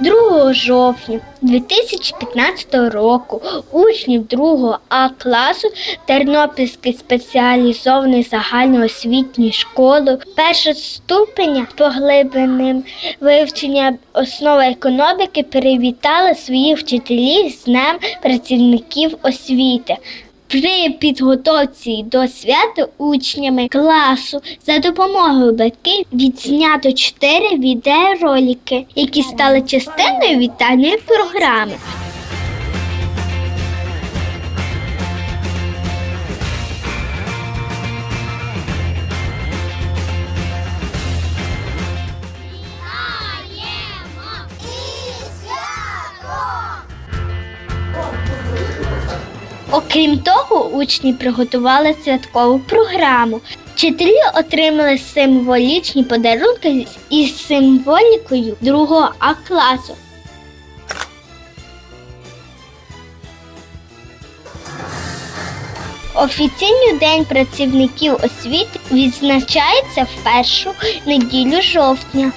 2 жовтня 2015 року учнів 2 А класу Тернопільської спеціалізованої загальноосвітньої школи першого ступеня з поглибленим вивчення основи економіки привітали своїх вчителів з Днем працівників освіти. При підготовці до свята учнями класу за допомогою батьків відзнято чотири відеоролики, які стали частиною вітальної програми. Окрім того, учні приготували святкову програму. Вчителі отримали символічні подарунки із символікою другого А класу. Офіційний день працівників освіти відзначається в першу неділю жовтня.